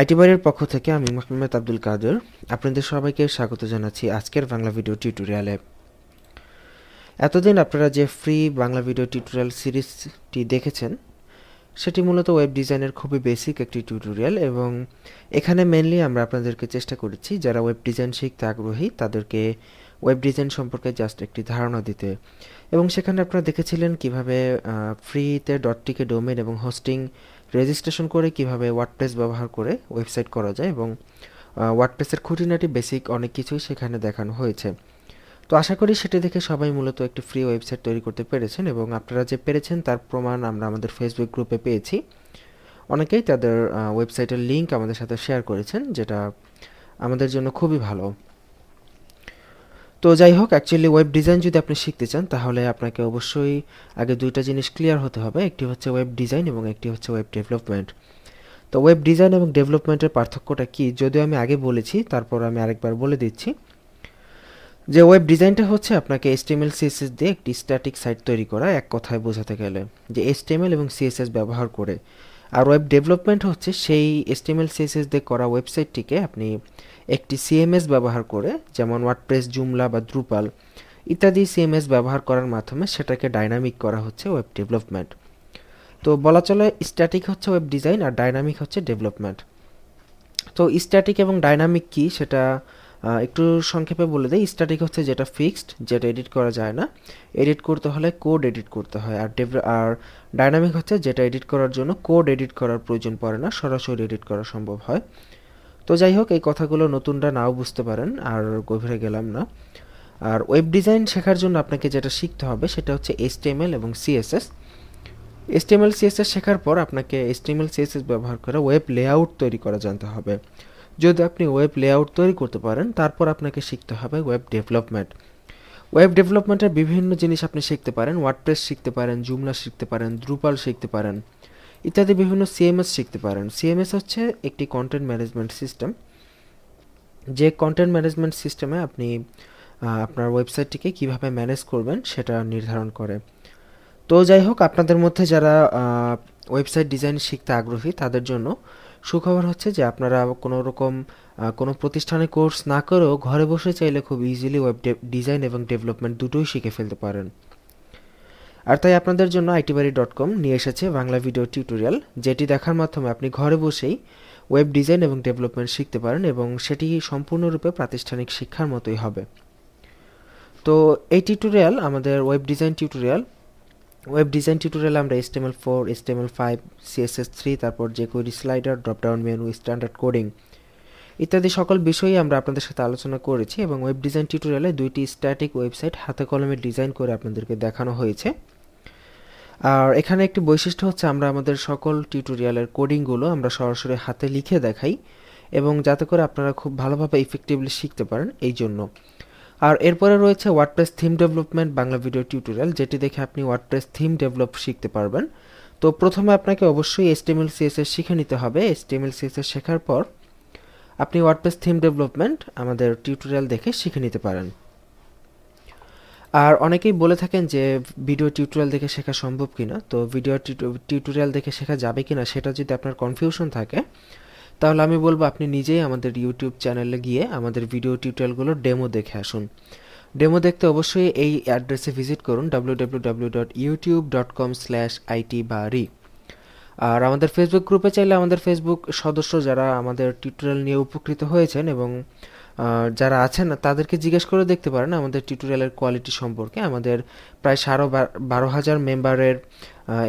IT বাড়ির পক্ষ থেকে আমি মোহাম্মদ আব্দুল কাদের আপনাদের সবাইকে স্বাগত জানাচ্ছি আজকের বাংলা ভিডিও টিউটোরিয়ালে। এতদিন আপনারা যে ফ্রি বাংলা ভিডিও টিউটোরিয়াল সিরিজটি দেখেছেন, সেটি মূলত ওয়েব ডিজাইনের খুবই বেসিক একটি টিউটোরিয়াল এবং এখানে মেনলি আমরা আপনাদেরকে চেষ্টা করেছি, যারা ওয়েব ডিজাইন শিখতে আগ্রহী, তাদেরকে ওয়েব ডিজাইন সম্পর্কে জাস্ট একটি ধারণা দিতে। এবং সেখানে আপনারা দেখেছিলেন কীভাবে ফ্রিতে ডট টিকে ডোমেন এবং হোস্টিং রেজিস্ট্রেশন করে কীভাবে ওয়ার্ডপ্রেস ব্যবহার করে ওয়েবসাইট করা যায় এবং ওয়ার্ডপ্রেসের খুঁটিনাটি বেসিক অনেক কিছুই সেখানে দেখানো হয়েছে। তো আশা করি সেটি দেখে সবাই মূলত একটি ফ্রি ওয়েবসাইট তৈরি করতে পেরেছেন এবং আপনারা যে পেরেছেন তার প্রমাণ আমরা আমাদের ফেসবুক গ্রুপে পেয়েছি। অনেকেই তাদের ওয়েবসাইটের লিঙ্ক আমাদের সাথে শেয়ার করেছেন, যেটা আমাদের জন্য খুবই ভালো। তো যাই হোক অ্যাকচুয়ালি ওয়েব ডিজাইন যদি আপনি শিখতে চান, তাহলে আপনাকে অবশ্যই আগে দুইটা জিনিস ক্লিয়ার হতে হবে। একটি হচ্ছে ওয়েব ডিজাইন এবং একটি হচ্ছে ওয়েব ডেভেলপমেন্ট তো ওয়েব ডিজাইন এবং ডেভেলপমেন্টের পার্থক্যটা কি? যদিও আমি আগে বলেছি, তারপর আমি আরেকবার বলে দিচ্ছি। যে ওয়েব ডিজাইনটা হচ্ছে আপনাকে এসটিএমএল সিএসএস দিয়ে একটি স্ট্যাটিক সাইট তৈরি করা, এক কথায় বোঝাতে গেলে। যে এসটিএমএল এবং সিএসএস ব্যবহার করে। আর ওয়েব ডেভেলপমেন্ট হচ্ছে সেই এসটিএমএল সিএসএস দিয়ে করা ওয়েবসাইটটিকে আপনি একটি সিএমএস ব্যবহার করে, যেমন ওয়ার্ডপ্রেস জুমলা বা দ্রুপাল ইত্যাদি সিএমএস ব্যবহার করার মাধ্যমে সেটাকে ডাইনামিক করা হচ্ছে ওয়েব ডেভেলপমেন্ট তো বলা চলে স্ট্যাটিক হচ্ছে ওয়েব ডিজাইন আর ডাইনামিক হচ্ছে ডেভেলপমেন্ট তো স্ট্যাটিক এবং ডাইনামিক কি সেটা একটু সংক্ষেপে বলে দেয় স্ট্যাটিক হচ্ছে যেটা ফিক্সড যেটা এডিট করা যায় না। এডিট করতে হলে কোড এডিট করতে হয় আর ডেভ আর ডাইনামিক হচ্ছে যেটা এডিট করার জন্য কোড এডিট করার প্রয়োজন পড়ে না, সরাসরি এডিট করা সম্ভব হয়। তো যাই হোক, এই কথাগুলো নতুনরা নাও বুঝতে পারেন, আর গভীরে গেলাম না। আর ওয়েব ডিজাইন শেখার জন্য আপনাকে যেটা শিখতে হবে, সেটা হচ্ছে এসটিএমএল এবং সিএসএস এসটিএমএল সিএসএস শেখার পর আপনাকে এসটিএমএল সিএসএস ব্যবহার করে ওয়েব লেআউট তৈরি করা জানতে হবে। যদি আপনি ওয়েব লেআউট তৈরি করতে পারেন, তারপর আপনাকে শিখতে হবে ওয়েব ডেভেলপমেন্ট ওয়েব ডেভেলপমেন্টের বিভিন্ন জিনিস আপনি শিখতে পারেন ওয়ার্ডপ্রেস শিখতে পারেন জুমলা শিখতে পারেন দ্রুপাল শিখতে পারেন। ইত্যাদি বিভিন্ন সিএমএস শিখতে পারেন। সিএমএস হচ্ছে একটি কন্টেন্ট ম্যানেজমেন্ট সিস্টেম যে কন্টেন্ট ম্যানেজমেন্ট সিস্টেমে আপনি আপনার ওয়েবসাইটটিকে কীভাবে ম্যানেজ করবেন সেটা নির্ধারণ করে। তো যাই হোক, আপনাদের মধ্যে যারা ওয়েবসাইট ডিজাইন শিখতে আগ্রহী, তাদের জন্য সুখবর হচ্ছে যে আপনারা কোনো রকম কোনো প্রতিষ্ঠানে কোর্স না করেও ঘরে বসে চাইলে খুব ইজিলি ওয়েব ডিজাইন এবং ডেভেলপমেন্ট দুটোই শিখে ফেলতে পারেন। আর তাই আপনাদের জন্য আইটিবাড়ি ডট কম নিয়ে এসেছে বাংলা ভিডিও টিউটোরিয়াল, যেটি দেখার মাধ্যমে আপনি ঘরে বসেই ওয়েব ডিজাইন এবং ডেভেলপমেন্ট শিখতে পারেন এবং সেটি সম্পূর্ণরূপে প্রাতিষ্ঠানিক শিক্ষার মতোই হবে। তো এই টিউটোরিয়াল, আমাদের web design tutorial, web design tutorial আমরা HTML four HTML five CSS three, তারপর jQuery slider dropdown menu standard coding ইত্যাদি সকল বিষয়ই আমরা আপনাদের সাথে আলোচনা করেছি এবং ওয়েব ডিজাইন টিউটোরিয়ালে দুইটি স্ট্যাটিক ওয়েবসাইট হাতে কলমে ডিজাইন করে আপনাদেরকে দেখানো হয়েছে। আর এখানে একটি বৈশিষ্ট্য হচ্ছে আমরা আমাদের সকল টিউটোরিয়ালের কোডিংগুলো আমরা সরাসরি হাতে লিখে দেখাই এবং যাতে করে আপনারা খুব ভালোভাবে ইফেক্টিভলি শিখতে পারেন এই জন্য। আর এরপরে রয়েছে WordPress theme development Bangla video tutorial যেটি দেখে আপনি ওয়ার্ডপ্রেস থিম ডেভেলপ শিখতে পারবেন। তো প্রথমে আপনাকে অবশ্যই এসটিএমএল সিএসএস শিখে নিতে হবে। এসটিএমএল সিএসএস শেখার পর আপনি ওয়ার্ডপ্রেস থিম ডেভেলপমেন্ট আমাদের টিউটোরিয়াল দেখে শিখে নিতে পারেন। আর অনেকেই বলে থাকেন যে ভিডিও টিউটোরিয়াল দেখে শেখা সম্ভব কিনা, তো ভিডিও টিউটোরিয়াল দেখে শেখা যাবে কিনা সেটা যদি আপনার কনফিউশন থাকে, তাহলে আমি বলব আপনি নিজেই আমাদের ইউটিউব চ্যানেলে গিয়ে আমাদের ভিডিও টিউটোরিয়ালগুলো ডেমো দেখে আসুন। ডেমো দেখতে অবশ্যই এই অ্যাড্রেসে ভিজিট করুন আইটি বা রি আর আমাদের ফেসবুক গ্রুপে চাইলে আমাদের ফেসবুক সদস্য যারা আমাদের টিউটোরিয়াল নিয়ে উপকৃত হয়েছেন এবং যারা আছেন, তাদেরকে জিজ্ঞেস করে দেখতে পারেন আমাদের টিউটোরিয়ালের কোয়ালিটি সম্পর্কে। আমাদের প্রায় সাড়ে বারো হাজার মেম্বারের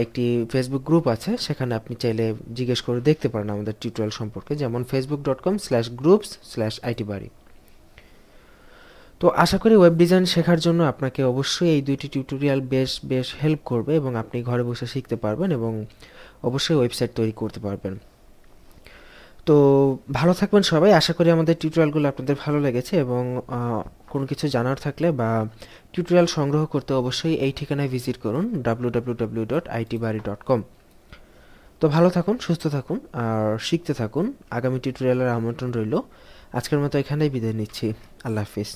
একটি ফেসবুক গ্রুপ আছে। সেখানে আপনি চাইলে জিজ্ঞেস করে দেখতে পারেন আমাদের টিউটোরিয়াল সম্পর্কে, যেমন Facebook dot com slash groups slash IT Bari তো আশা করি ওয়েব ডিজাইন শেখার জন্য আপনাকে অবশ্যই এই দুইটি টিউটোরিয়াল বেশ বেশ হেল্প করবে এবং আপনি ঘরে বসে শিখতে পারবেন এবং অবশ্যই ওয়েবসাইট তৈরি করতে পারবেন। তো ভালো থাকবেন সবাই। আশা করি আমাদের টিউটোরিয়ালগুলো আপনাদের ভালো লেগেছে এবং কোনো কিছু জানার থাকলে বা টিউটোরিয়াল সংগ্রহ করতে অবশ্যই এই ঠিকানায় ভিজিট করুন www.itbari.com তো ভালো থাকুন, সুস্থ থাকুন আর শিখতে থাকুন। আগামী টিউটোরিয়ালের আমন্ত্রণ রইল। আজকের মতো এখানেই বিদায় নিচ্ছি। আল্লাহ হাফিজ।